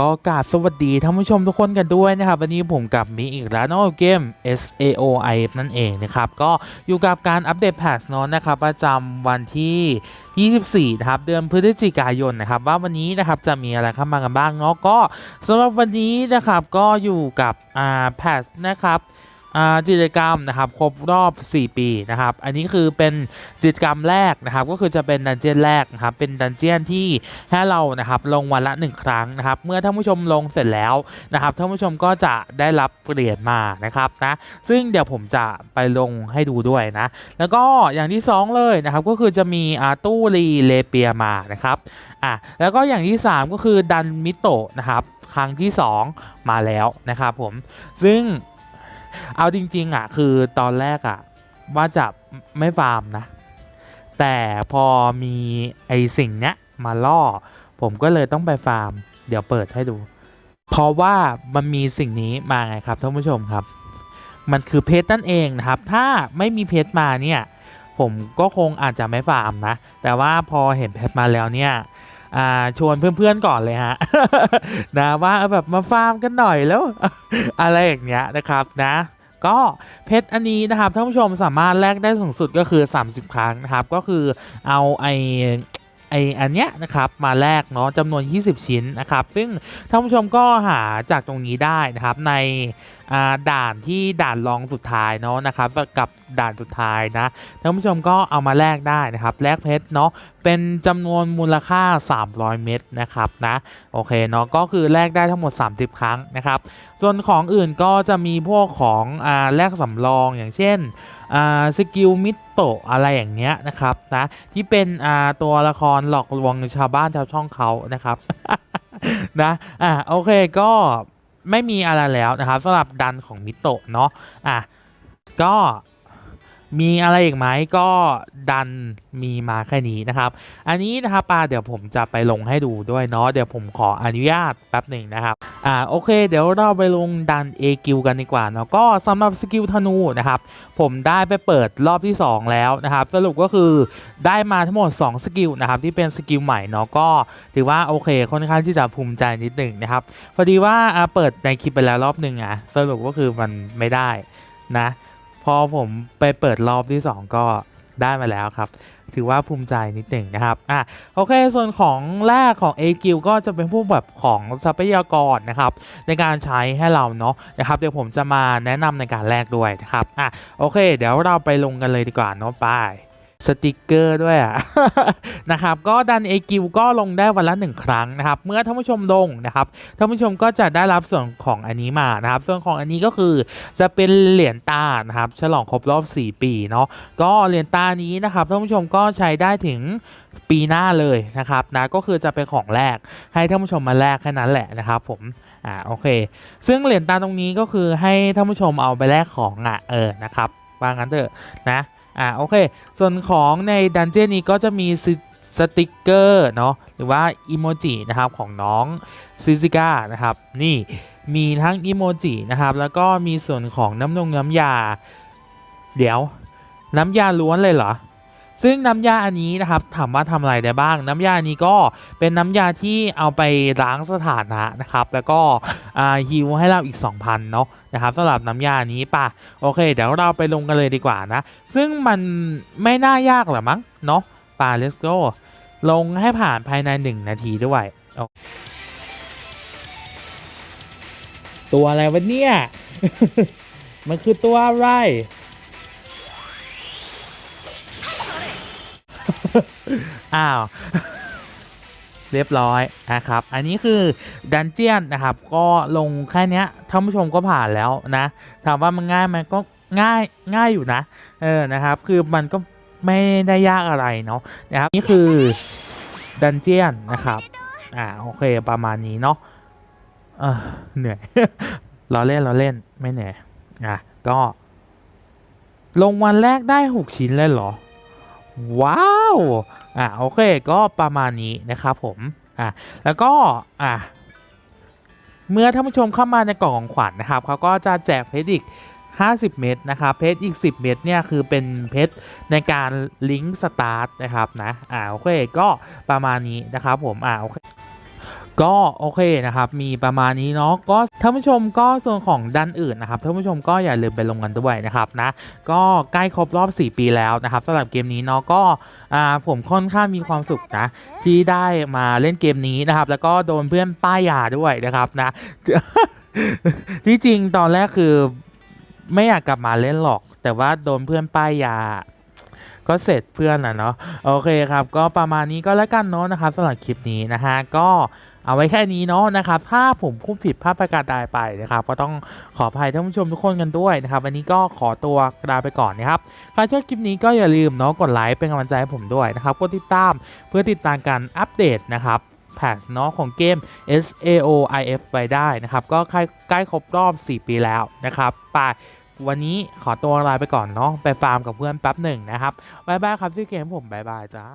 ก็กราบสวัสดีท่านผู้ชมทุกคนกันด้วยนะครับวันนี้ผมกับมีอีกแล้วเนอะเกม SAOI นั่นเองนะครับก็อยู่กับการอัปเดตแพทช์นอะนะครับประจำวันที่ 24นะครับเดือนพฤศจิกายนนะครับว่าวันนี้นะครับจะมีอะไรเข้ามากันบ้างเนาะก็สำหรับวันนี้นะครับก็อยู่กับอ่าแพทช์นะครับ กิจกรรมนะครับครบรอบ 4 ปีนะครับอันนี้คือเป็นกิจกรรมแรกนะครับก็คือจะเป็นดันเจียนแรกนะครับเป็นดันเจียนที่ให้เรานะครับลงวันละ 1 ครั้งนะครับเมื่อท่านผู้ชมลงเสร็จแล้วนะครับท่านผู้ชมก็จะได้รับเหรียญมานะครับนะซึ่งเดี๋ยวผมจะไปลงให้ดูด้วยนะแล้วก็อย่างที่ 2 เลยนะครับก็คือจะมีอาตู้รีเลเปียมานะครับอะแล้วก็อย่างที่ 3 ก็คือดันมิโตะนะครับครั้งที่ 2 มาแล้วนะครับผมซึ่ง เอาจริง ๆ อะ คือตอนแรกอะ ว่าจะไม่ฟาร์มนะ แต่พอมีไอสิ่งเนี้ยมาล่อ ผมก็เลยต้องไปฟาร์ม เดี๋ยวเปิดให้ดู เพราะว่ามันมีสิ่งนี้มาไงครับท่านผู้ชมครับ มันคือเพชรนั่นเองนะครับ ถ้าไม่มีเพชรมาเนี่ยผมก็คงอาจจะไม่ฟาร์มนะ แต่ว่าพอเห็นเพชรมาแล้วเนี่ยอ่าชวนเพื่อนๆก่อนเลยฮะนะว่าแบบมาฟาร์มกันหน่อยแล้ว อะไรอย่างเงี้ยนะครับนะ ก็เพชรอันนี้นะครับท่านผู้ชมสามารถแลกได้สูงสุดก็คือ 30 ครั้งนะครับก็คือเอาไอ ไออันเนี้ยนะครับมาแลกเนาะจำนวน 20 ชิ้นนะครับ ซึ่งท่านผู้ชมก็หาจากตรงนี้ได้นะครับในด่านที่ด่านรองสุดท้ายเนาะนะครับกับด่านสุดท้ายนะท่านผู้ชมก็เอามาแลกได้นะครับแลกเพชรเนาะเป็นจำนวนมูลค่า 300 เม็ดนะครับนะโอเคเนาะก็คือแลกได้ทั้งหมด 30 ครั้งนะครับ ส่วนของอื่นก็จะมีพวกของอแลกสำรองอย่างเช่นสกิลมิด โตะอะไรอย่างเงี้ยนะครับนะที่เป็นอ่าตัวละครหลอกลวงชาวบ้านชาวช่องเขานะครับนะอะโอเคก็ไม่มีอะไรแล้วนะครับสำหรับดันของมิโตะเนาะอะก็ มีอะไรอีกไหมก็ดันมีมาแค่นี้นะครับ อันนี้นะครับปาเดี๋ยวผมจะไปลงให้ดูด้วยเนาะเดี๋ยวผมขออนุญาตแป๊บหนึ่งนะครับอ่าโอเค เดี๋ยวเราไปลงดัน A กิลกันดีกว่าเนาะก็สำหรับสกิลธนูนะครับผมได้ไปเปิดรอบที่ 2 แล้วนะครับ สรุปก็คือได้มาทั้งหมด 2 สกิลนะครับที่เป็นสกิลใหม่เนาะก็ถือว่าโอเคค่อนข้างที่จะภูมิใจนิดหนึ่งนะครับพอดีว่าเปิดในคลิปไปแล้วรอบหนึ่งอะสรุปก็คือมันไม่ได้นะ พอผมไปเปิดรอบที่ 2 ก็ได้มาแล้วครับ ถือว่าภูมิใจนิดหนึ่งนะครับ อะ โอเค ส่วนของแรกของ A กิก็จะเป็นพวกแบบของทรัพยากรนะครับ ในการใช้ให้เราเนาะนะครับ เดี๋ยวผมจะมาแนะนำในการแลกด้วยนะครับ อะ โอเค เดี๋ยวเราไปลงกันเลยดีกว่าเนาะไป สติกเกอร์ด้วยอะนะครับก็ดัน A กิลก็ลงได้วันละหนึ่งครั้งนะครับ เมื่อท่านผู้ชมลงนะครับท่านผู้ชมก็จะได้รับส่วนของอันนี้มานะครับ ส่วนของอันนี้ก็คือจะเป็นเหรียญตานะครับ ฉลองครบรอบ 4 ปีเนาะก็เหรียญตานี้นะครับท่านผู้ชมก็ใช้ได้ถึงปีหน้าเลยนะครับนะก็คือจะเป็นของแรกให้ท่านผู้ชมมาแลกแค่นั้นแหละนะครับ ผมอ่าโอเค ซึ่งเหรียญตาตรงนี้ก็คือให้ท่านผู้ชมเอาไปแลกของอะเออนะครับว่างั้นเถอะนะ อ่าโอเค ส่วนของในดันเจี้ยนนี้ก็จะมีสสติกเกอร์เนาะหรือว่าอิโมจินะครับของน้องซิซิก้านะครับนี่มีทั้งอิโมจินะครับแล้วก็มีส่วนของน้ำนงน้ำยา เดี๋ยว น้ำยาล้วนเลยเหรอ ซึ่งน้ำยาอันนี้นะครับถามว่าทำอะไรได้บ้าง น้ำยานี้ก็เป็นน้ำยาที่เอาไปล้างสถานะนะครับ แล้วก็ฮิวให้เราอีก 2,000เนาะนะครับสำหรับน้ำยานี้ป่ะโอเค เดี๋ยวเราไปลงกันเลยดีกว่านะ ซึ่งมันไม่น่ายากหรอมั้งเนาะป่า let's go ลงให้ผ่านภายใน 1 นาทีด้วยตัวอะไรวะเนี่ย มันคือตัวอะไร อ้าว เรียบร้อยนะครับ อันนี้คือดันเจียนนะครับ ก็ลงแค่นี้ท่านผู้ชมก็ผ่านแล้วนะ ถามว่ามันง่ายไหมก็ง่ายง่ายอยู่นะ เออนะครับ คือมันก็ไม่ได้ยากอะไรเนาะนะครับ นี่คือดันเจียนนะครับ อ่าโอเคประมาณนี้เนาะเออเหนื่อยเราเล่นเราเล่นไม่เหนื่อยอะก็ ลงวันแรกได้ 6 ชิ้นเลยเหรอ ว้าว อะโอเค ก็ประมาณนี้นะครับผม อะแล้วก็ อะเมื่อท่านผู้ชมเข้ามาในกล่องของขวัญนะครับเขาก็จะแจกเพชรอีก 50 เม็ดนะครับ เพชรอีก 10 เม็ดเนี่ยคือเป็นเพชรในการลิงก์สตาร์ทนะครับนะ อ่าโอเค ก็ประมาณนี้นะครับผม อ่าโอเค ก็โอเคนะครับ มีประมาณนี้เนาะก็ท่านผู้ชมก็ส่วนของด้านอื่นนะครับท่านผู้ชมก็อย่าลืมไปลงกันด้วยนะครับนะก็ใกล้ครบรอบ 4 ปีแล้วนะครับสำหรับเกมนี้เนาะก็ผมค่อนข้างมีความสุขนะที่ได้มาเล่นเกมนี้นะครับ แล้วก็โดนเพื่อนป้ายยาด้วยนะครับนะที่จริงตอนแรกคือไม่อยากกลับมาเล่นหรอก แต่ว่าโดนเพื่อนป้ายยาก็เสร็จเพื่อนอะเนาะโอเคครับ ก็ประมาณนี้ก็แล้วกันเนาะนะครับสำหรับคลิปนี้นะฮะก็ เอาไว้แค่นี้เนาะนะครับ ถ้าผมพูดผิดพลาดประการใดไปนะครับ ก็ต้องขออภัยท่านผู้ชมทุกคนกันด้วยนะครับ วันนี้ก็ขอตัวลาไปก่อนนะครับ ใครชอบคลิปนี้ก็อย่าลืมเนาะกดไลค์เป็นกำลังใจให้ผมด้วยนะครับ กดติดตามเพื่อติดตามการอัปเดตนะครับแพทเนาะของเกม S A O I F ไปได้นะครับ ก็ใกล้ใกล้ครบรอบ 4 ปีแล้วนะครับไปวันนี้ขอตัวลาไปก่อนเนาะไปฟาร์มกับเพื่อนแป๊บหนึ่งนะครับบายบายครับที่เกมผมบายบายจ้า